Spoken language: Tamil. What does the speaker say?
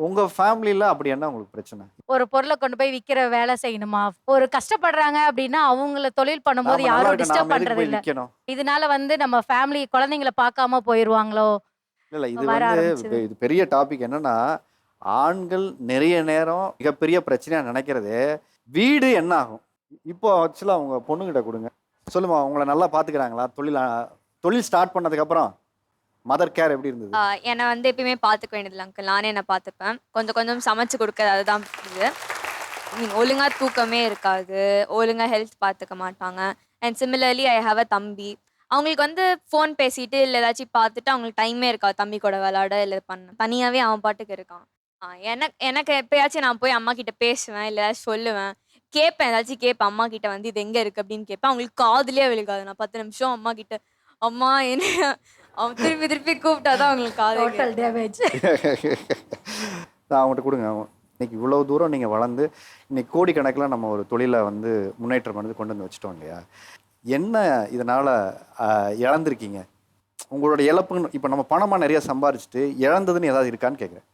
உங்க ஃபேமிலியில அப்படி என்ன உங்களுக்கு பிரச்சனை? ஒரு பொருளை கொண்டு போய் விக்கிற வேலை செய்யணுமா? ஒரு கஷ்டப்படுறாங்க அப்படின்னா அவங்கள தொழில் பண்ணும்போது நாம நல்லா யாரும் இருக்க டிஸ்டர்ப் நாம எதுக்கு பண்றது போய் இல்ல நிக்கணும் இதனால வந்து நம்ம ஃபேமிலி குழந்தைங்களை பார்க்காம போயிருவாங்களோ? இல்ல இது வர வந்து ஆரம்பிச்சது. இது பெரிய டாபிக் என்னன்னா ஆண்கள் நிறைய நேரம் மிகப்பெரிய பிரச்சனையா நினைக்கிறது வீடு என்ன ஆகும்? இப்போ ஆக்சுவலா உங்க பொண்ணுகிட்ட கொடுங்க. சொல்லுமா உங்களை நல்லா பாத்துக்கிறாங்களா தொழில் ஆ- தொழில் ஸ்டார்ட் பண்ணதுக்கு அப்புறம் மதர் கேர் எப்படி இருந்தது? என்னை வந்து எப்பயுமே பார்த்துக்க வேண்டியதில்லை அங்கிள் நானே என்னை பார்த்துப்பேன் கொஞ்சம் கொஞ்சம் சமைச்சு கொடுக்கறது அதுதான் இது. மீன் ஒழுங்கா தூக்கமே இருக்காது. ஒழுங்கா ஹெல்த் பார்த்துக்க மாட்டாங்க. And similarly I have a தம்பி. அவங்களுக்கு வந்து ஃபோன் பேசிட்டு இல்லை ஏதாச்சும் பார்த்துட்டு அவங்களுக்கு டைமே இருக்காது. தம்பி கூட விளாட இல்லை பண்ண. தனியாகவே அவன் பாட்டுக்கு இருக்கான். எனக்கு எனக்கு எப்பயாச்சும் நான் போய் அம்மா கிட்ட பேசுவேன் இல்லை ஏதாச்சும் சொல்லுவேன். கேட்பேன் ஏதாச்சும் கேட்பேன். அம்மா கிட்ட வந்து இது எங்கே இருக்கு? அப்படின்னு கேட்பேன். அவங்களுக்கு காதுலயே விழுகாது. நான் பத்து நிமிஷம் அம்மா கிட்ட அம்மா என்ன அவன் திருப்பி திருப்பி கூப்பிட்டாதான் அவங்களுக்கு காது டோட்டல் டேமேஜ் நான் அவங்ககிட்ட கொடுங்க. அவங்க இன்னைக்கு இவ்வளவு தூரம் நீங்க வளர்ந்து இன்னைக்கு கோடிக்கணக்கில் நம்ம ஒரு தொழிலை வந்து முன்னேற்றம் பண்ணி கொண்டு வந்து வச்சுட்டோம் இல்லையா? என்ன இதனால இழந்திருக்கீங்க? உங்களோட இழப்புன்னு இப்போ நம்ம பணமா நிறைய சம்பாரிச்சுட்டு இழந்ததுன்னு ஏதாவது இருக்கான்னு கேட்குறேன்